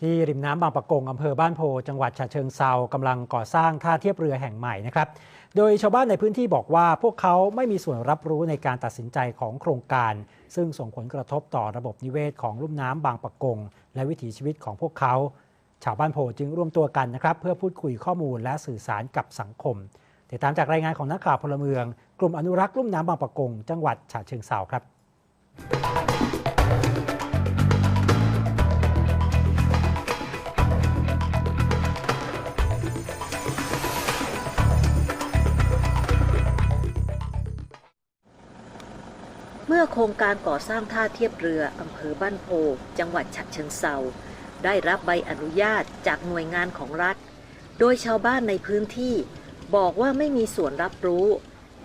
ที่ริมน้ำบางปะกงอำเภอบ้านโพจังหวัดฉะเชิงเซากำลังก่อสร้างท่าเทียบเรือแห่งใหม่นะครับ โดยชาวบ้านในพื้นที่บอกว่าพวกเขาไม่มีส่วนรับรู้ในการตัดสินใจของโครงการ ซึ่งส่งผลกระทบต่อระบบนิเวศของลุ่มน้ำบางปะกง และวิถีชีวิตของพวกเขา ชาวบ้านโพจึงร่วมตัวกันนะครับ เพื่อพูดคุยข้อมูลและสื่อสารกับสังคมติดตามจากรายงานของนักข่าวพลเมือง กลุ่มอนุรักษ์ลุ่มน้ำบางปะกง จังหวัดฉะเชิงเซาครับ โครงการก่อสร้างท่าเทียบเรืออำเภอบ้านโพ จังหวัดฉะเชิงเซาได้รับใบอนุญาตจากหน่วยงานของรัฐ โดยชาวบ้านในพื้นที่ บอกว่าไม่มีส่วนรับรู้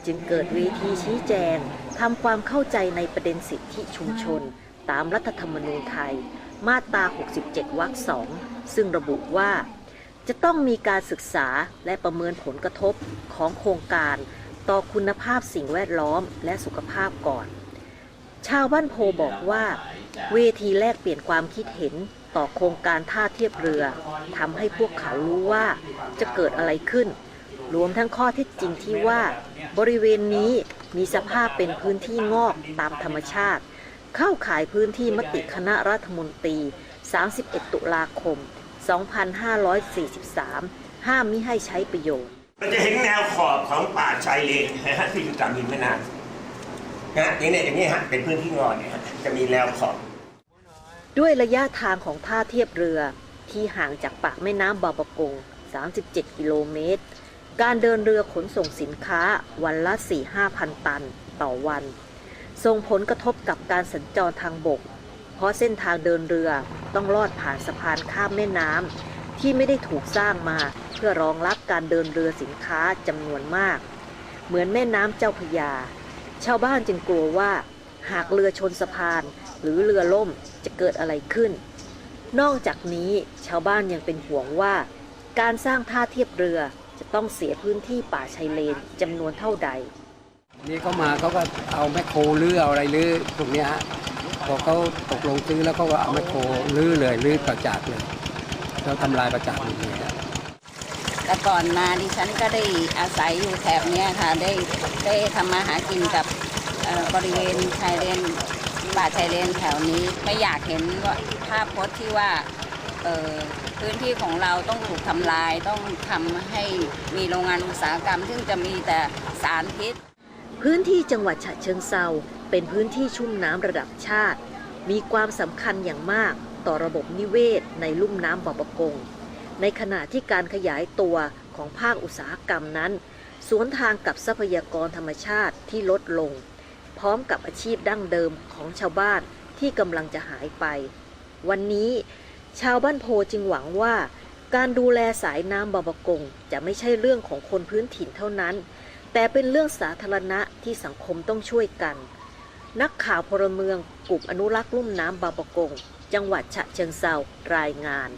จึงเกิดเวทีชี้แจงทำความเข้าใจในประเด็นสิทธิชุมชน ตามรัฐธรรมนูญไทย มาตรา 67 วรรคสองซึ่งระบุว่า จะต้องมีการศึกษาและประเมินผลกระทบของโครงการต่อคุณภาพสิ่งแวดล้อมและสุขภาพก่อน ชาวบ้านโพบอกว่า เวทีแลกเปลี่ยนความคิดเห็นต่อโครงการท่าเทียบเรือทำให้พวกเขารู้ว่าจะเกิดอะไรขึ้น รวมทั้งข้อเท็จจริงที่ว่า บริเวณนี้มีสภาพเป็นพื้นที่งอกตามธรรมชาติ เข้าขายพื้นที่มติคณะรัฐมนตรี 31 ตุลาคม 2543 ห้ามมิให้ใช้ประโยชน์เราจะเห็นแนวขอบของป่าชายเลนนะฮะที่อยู่ตามริมแม่น้ำ นะอย่างเนี้ยอย่างนี้ฮะเป็นพื้นที่งอนเนี่ยฮะจะมีแนวขอบด้วยระยะทางของท่าเทียบเรือที่ห่างจากปากแม่น้ำบางปะกง 37 กิโลเมตร การเดินเรือขนส่งสินค้าวันละ 4-5พันตันต่อวัน ส่งผลกระทบกับการสัญจรทางบก เพราะเส้นทางเดินเรือต้องลอดผ่านสะพานข้ามแม่น้ำที่ไม่ได้ถูกสร้างมาเพื่อรองรับการเดินเรือสินค้าจำนวนมาก เหมือนแม่น้ำเจ้าพระยา ชาวบ้านจึงกลัวว่า หากเรือชนสะพาน หรือเรือล่มจะเกิดอะไรขึ้น นอกจากนี้ชาวบ้านยังเป็นห่วงว่า การสร้างท่าเทียบเรือจะต้องเสียพื้นที่ป่าชายเลนจำนวนเท่าใด นี่เขามาเขาก็เอาแมคโครลื้อเอาอะไรลื้อพวกเนี้ฮะพอเขาตกลงซื้อแล้วเขาก็เอาแมคโครลื้อเลยลื้อประจักษ์เลยแล้วทำลายประจักษ์เลย แต่ก่อนมาดิฉันก็ได้อาศัยอยู่แถบนี้ค่ะ ได้ได้ทำมาหากินกับบริเวณชายเลนป่าชายเลนแถวนี้ไม่อยากเห็นว่าภาพพจน์ที่ว่าพื้นที่ของเราต้องถูกทำลายต้องทำให้มีโรงงานอุตสาหกรรม ซึ่งจะมีแต่สารพิษ พื้นที่จังหวัดฉะเชิงเซาเป็นพื้นที่ชุ่มน้ำระดับชาติ มีความสำคัญอย่างมากต่อระบบนิเวศในลุ่มน้ำบางปะกง ในขณะที่การขยายตัวของภาคอุตสาหกรรมนั้น สวนทางกับทรัพยากรธรรมชาติที่ลดลง พร้อมกับอาชีพดั้งเดิมของชาวบ้านที่กำลังจะหายไป วันนี้ ชาวบ้านโพจึงหวังว่า การดูแลสายน้ำบางปะกงจะไม่ใช่เรื่องของคนพื้นถิ่นเท่านั้น แต่เป็นเรื่องสาธารณะที่สังคมต้องช่วยกัน นักข่าวพลเมืองกลุ่มอนุรักษ์ลุ่มน้ำบางปะกง จังหวัดฉะเชิงเซารายงาน